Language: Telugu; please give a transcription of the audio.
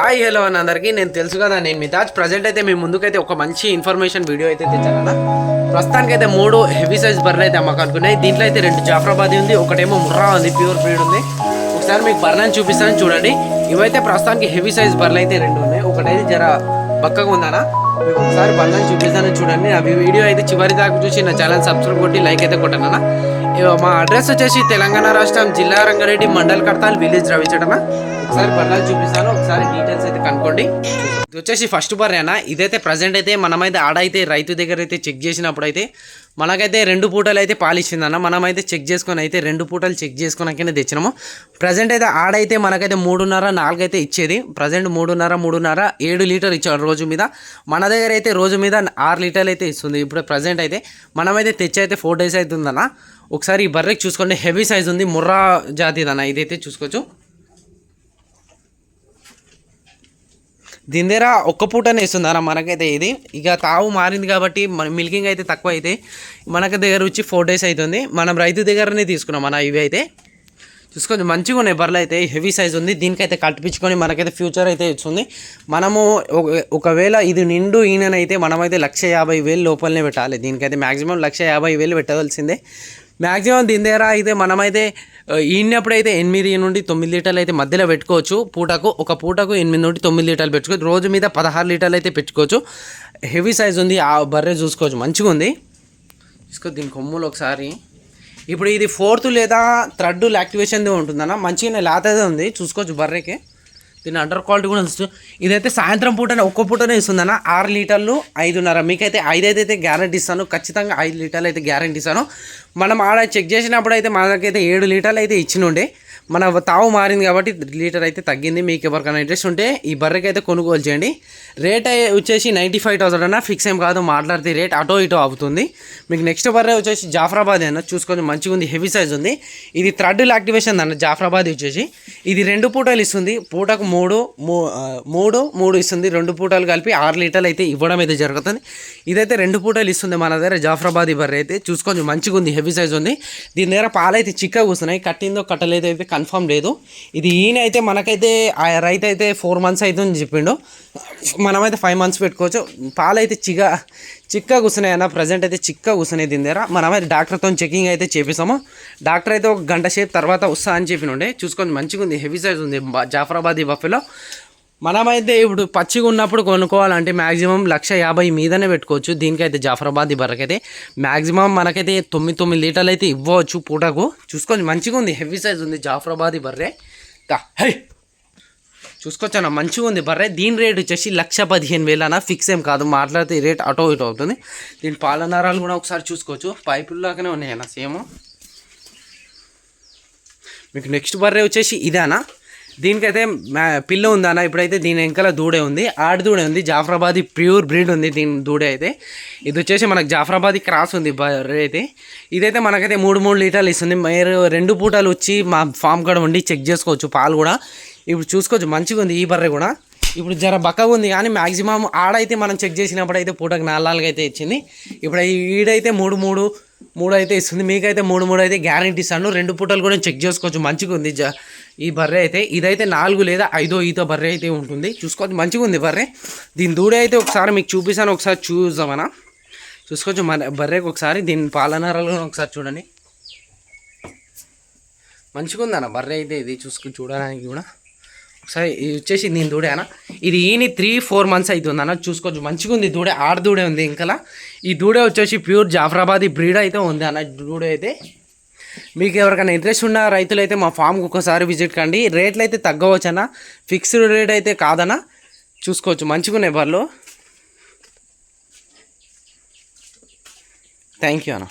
హాయ్ హలో అని అందరికీ. నేను తెలుసు కదా నేను మితాజ్ ప్రజెంట్ అయితే మీ ముందుకైతే ఒక మంచి ఇన్ఫర్మేషన్ వీడియో అయితే తెచ్చాను ప్రస్తుతానికి అయితే మూడు హెవీ సైజ్ బర్రెలు అయితే అమ్మకం అనుకున్నాయి. దీంట్లో అయితే రెండు జాఫరాబాదీ ఉంది ఒకటేమో ముర్రా ఉంది ప్యూర్ బ్రీడ్ ఉంది. ఒకసారి మీకు బర్రెని చూపిస్తాను చూడండి. ఇవైతే ప్రస్తుతానికి హెవీ సైజ్ బర్రెలు అయితే రెండు ఉన్నాయి. ఒకటైతే జర బక్కగా ఉందనా? మీకు ఒకసారి బర్రెని చూపిస్తాను చూడండి. అవి వీడియో అయితే చివరి దాకా చూసి నా ఛానల్ సబ్స్క్రైబ్ కొట్టి లైక్ అయితే కొట్టనా మా అడ్రస్ వచ్చేసి తెలంగాణ రాష్ట్రం జిల్లా రంగారెడ్డి మండల్ కడతాల్ విలేజ్ రవిచటన ఒకసారి బర్రెలు చూపిస్తాను ఒకసారి డీటెయిల్స్ అయితే కనుక్కోండి. ఇది వచ్చేసి ఫస్ట్ బర్రేనా ఇదైతే ప్రజెంట్ అయితే మనమైతే ఆడైతే రైతు దగ్గర అయితే చెక్ చేసినప్పుడు అయితే మనకైతే రెండు పూటలు అయితే పాలిచ్చిందన్న మనమైతే చెక్ చేసుకొని అయితే రెండు పూటలు చెక్ చేసుకున్నాకనే తెచ్చినాము. ప్రజెంట్ అయితే ఆడైతే మనకైతే మూడున్నర నాలుగైతే ఇచ్చేది. ప్రజెంట్ మూడున్నర మూడున్నర ఏడు లీటర్ ఇచ్చాడు రోజు మీద. మన దగ్గర అయితే రోజు మీద ఆరు లీటర్లు అయితే ఇస్తుంది. ఇప్పుడు ప్రజెంట్ అయితే మనమైతే తెచ్చి అయితే ఫోర్ డేస్ అవుతుందన్న ఒకసారి ఈ బర్రెకి చూసుకోండి. హెవీ సైజ్ ఉంది. ముర్రా జాతిదన్న ఇదైతే చూసుకోవచ్చు. దీని దగ్గర ఒక్క పూటనే ఇస్తుంది అన్న మనకైతే ఇది. ఇక తావు మారింది కాబట్టి మన మిల్కింగ్ అయితే తక్కువ అయితే మనకి దగ్గర వచ్చి ఫోర్ డేస్ అవుతుంది. మనం రైతు దగ్గరనే తీసుకున్నాం మన ఇవి అయితే. చూసుకోండి. మంచిగా ఉన్నాయి బర్రెలు అయితే. హెవీ సైజ్ ఉంది. దీనికైతే కట్టిపించుకొని మనకైతే ఫ్యూచర్ అయితే ఇస్తుంది మనము ఒకవేళ ఇది నిండు ఈయననైతే మనమైతే లక్ష యాభై వేలు లోపలనే పెట్టాలి. దీనికైతే మ్యాక్సిమం లక్ష యాభై వేలు పెట్టవలసిందే. మ్యాక్సిమం దీని దగ్గర అయితే మనమైతే ఈనప్పుడు ఈనప్పుడైతే ఎనిమిది నుండి తొమ్మిది లీటర్లు అయితే మధ్యలో పెట్టుకోవచ్చు. పూటకు ఒక పూటకు ఎనిమిది నుండి తొమ్మిది లీటర్లు పెట్టుకోవచ్చు రోజు మీద పదహారు లీటర్లు అయితే పెట్టుకోవచ్చు. హెవీ సైజ్ ఉంది ఆ బర్రె చూసుకోవచ్చు. మంచిగా ఉంది. తీసుకో దీని కొమ్ములు ఒకసారి. ఇప్పుడు ఇది ఫోర్త్ లేదా థర్డ్ యాక్టివేషన్ది ఉంటుందన్న. మంచిగానే లేతదే ఉంది. చూసుకోవచ్చు బర్రెకి. దీని అండర్ క్వాలిటీ కూడా వస్తుంది ఇదైతే సాయంత్రం పూటనే ఒక్క పూటనే ఇస్తుందన్న. ఆరు లీటర్లు ఐదున్నర. మీకైతే ఐదైతే గ్యారంటీ ఇస్తాను. ఖచ్చితంగా ఐదు లీటర్లు అయితే గ్యారంటీ ఇస్తాను. మనం ఆడ చెక్ చేసినప్పుడు అయితే మనకైతే ఏడు లీటర్లు అయితే ఇచ్చినుండే మన తావు మారింది కాబట్టి లీటర్ అయితే తగ్గింది. మీకు ఎవరికైనా ఇంట్రెస్ట్ ఉంటే ఈ బర్రెకి అయితే కొనుగోలు చేయండి. రేట్ వచ్చేసి నైంటీ ఫైవ్ థౌసండ్ అన్న ఫిక్స్ ఏం కాదు మాట్లాడితే రేట్ అటో ఇటో అవుతుంది. మీకు నెక్స్ట్ బర్రె వచ్చేసి జాఫరాబాద్ అన్న చూసుకొని మంచిగా ఉంది హెవీ సైజ్ ఉంది. ఇది థర్డ్ యాక్టివేషన్ అన్న జాఫరాబాద్ వచ్చేసి. ఇది రెండు పూటలు ఇస్తుంది పూటకు మూడు మూ- మూడు మూడు ఇస్తుంది. రెండు పూటలు కలిపి ఆరు లీటర్లు అయితే ఇవ్వడం అయితే జరుగుతుంది. ఇదైతే రెండు పూటలు ఇస్తుంది మన దగ్గర జాఫరాబాద్ బర్రె అయితే. చూసుకొని మంచిగా ఉంది హెవీ సైజ్ ఉంది. దీని దగ్గర పాలైతే చిక్కగా కూస్తున్నాయి కట్టిందో కట్టలేదో అయితే కన్ఫర్మ్ లేదు. ఇది ఈయన అయితే మనకైతే ఆ రైతు అయితే ఫోర్ మంత్స్ అవుతుందని చెప్పిండు. మనమైతే ఫైవ్ మంత్స్ పెట్టుకోవచ్చు. పాలైతే చిగ చిక్కగా కూర్చున్నాయి అన్న ప్రజెంట్ అయితే చిక్కగా కూర్చున్నాయి దీని దగ్గర మనమైతే డాక్టర్తో చెకింగ్ అయితే చేపిస్తాము. డాక్టర్ అయితే ఒక గంట సేపు తర్వాత వస్తా అని చెప్పినుండే. చూసుకొని మంచిగా ఉంది హెవీ సైజ్ ఉంది జాఫరాబాద్ ఈ బఫెలో. మనమైతే ఇప్పుడు పచ్చిగా ఉన్నప్పుడు కొనుక్కోవాలంటే మ్యాక్సిమం లక్ష యాభై మీదనే పెట్టుకోవచ్చు. దీనికైతే జాఫరాబాద్ ఈ బర్రకైతే మ్యాక్సిమం మనకైతే తొమ్మిది తొమ్మిది లీటర్లు అయితే ఇవ్వచ్చు పూటకు. చూసుకోండి మంచిగా ఉంది. హెవీ సైజ్ ఉంది జాఫరాబాద్ ఈ బర్రె. హై హై! అన్న మంచిగా ఉంది బర్రె. దీని రేట్ వచ్చేసి లక్ష పదిహేను వేలు అన్న ఫిక్స్ ఏం కాదు. మాట్లాడితే రేట్ అటో ఇటో అవుతుంది. దీని పాలనారాలు కూడా ఒకసారి చూసుకోవచ్చు. పైపుల్లాగానే ఉన్నాయి అన్న సేమ్. మీకు నెక్స్ట్ బర్రె వచ్చేసి ఇదేనా? దీనికైతే మ్యా పిల్ల ఉందన్న ఇప్పుడైతే దీని వెనకాల దూడే ఉంది. ఆడి దూడే ఉంది. జాఫరాబాదీ ప్యూర్ బ్రీడ్ ఉంది దీని దూడే అయితే. ఇది వచ్చేసి మనకు జాఫరాబాదీ క్రాస్ ఉంది బర్రె అయితే. ఇదైతే మనకైతే మూడు మూడు లీటర్లు ఇస్తుంది. మీరు రెండు పూటలు వచ్చి మా ఫామ్ కాడ ఉండి చెక్ చేసుకోవచ్చు పాలు కూడా. ఇప్పుడు చూసుకోవచ్చు మంచిగా ఉంది ఈ బర్రె కూడా. ఇప్పుడు జర బక్కగా ఉంది కానీ మ్యాక్సిమం ఆడైతే మనం చెక్ చేసినప్పుడు అయితే పూటకు నాలుగు నాలుగు అయితే ఇచ్చింది. ఇప్పుడు ఈడైతే మూడు మూడు మూడు అయితే ఇస్తుంది. మీకైతే మూడు మూడు అయితే గ్యారంటీ ఇస్తాను. రెండు పూటలు కూడా చెక్ చేసుకోవచ్చు. మంచిగా ఉంది. జ ఈ బర్రె అయితే ఇదైతే నాలుగు లేదా ఐదో ఈతో బర్రె అయితే ఉంటుంది. చూసుకోవచ్చు. మంచిగా ఉంది బర్రె. దీని దూడ అయితే ఒకసారి మీకు చూపిస్తాను. ఒకసారి చూద్దామనా? చూసుకోవచ్చు. మన బర్రెకి ఒకసారి దీని పాలనరాలు ఒకసారి చూడండి. మంచిగా ఉందన్న బర్రె అయితే ఇది చూసుకుని చూడడానికి కూడా. సరే ఇది వచ్చేసి నేను దూడేనా ఇది ఈని త్రీ ఫోర్ మంత్స్ అవుతుంది అన్న. చూసుకోవచ్చు మంచిగా ఉంది దూడే ఆడ దూడే ఉంది ఇంకలా. ఈ దూడే వచ్చేసి ప్యూర్ జాఫరాబాద్ బ్రీడ్ అయితే ఉంది అన్న. దూడే అయితే మీకు ఎవరికైనా ఇంట్రెస్ట్ ఉన్న రైతులు అయితే మా ఫామ్కి ఒకసారి విజిట్ కండి. రేట్లు అయితే తగ్గవచ్చు అన్న. ఫిక్స్డ్ రేట్ అయితే కాదన్న. చూసుకోవచ్చు మంచిగా ఉన్నాయి బర్రెలు. థ్యాంక్ యూ అన్న.